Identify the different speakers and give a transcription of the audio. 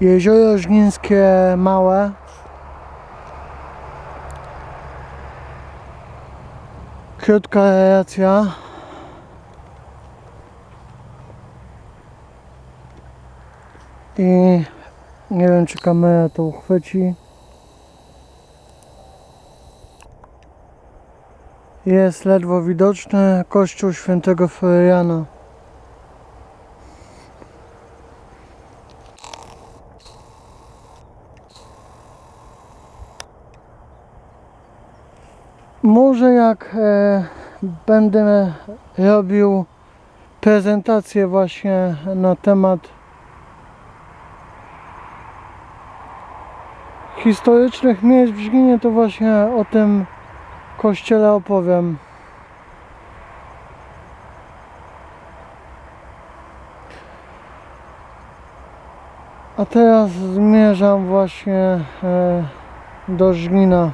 Speaker 1: Jezioro Żnińskie małe. Krótka relacja. I nie wiem czy kamera to uchwyci. Jest ledwo widoczny kościół świętego Floriana. Może jak e, będę robił prezentację właśnie na temat historycznych miejsc w Żginie, to właśnie o tym kościele opowiem. A teraz zmierzam właśnie e, do Żgina.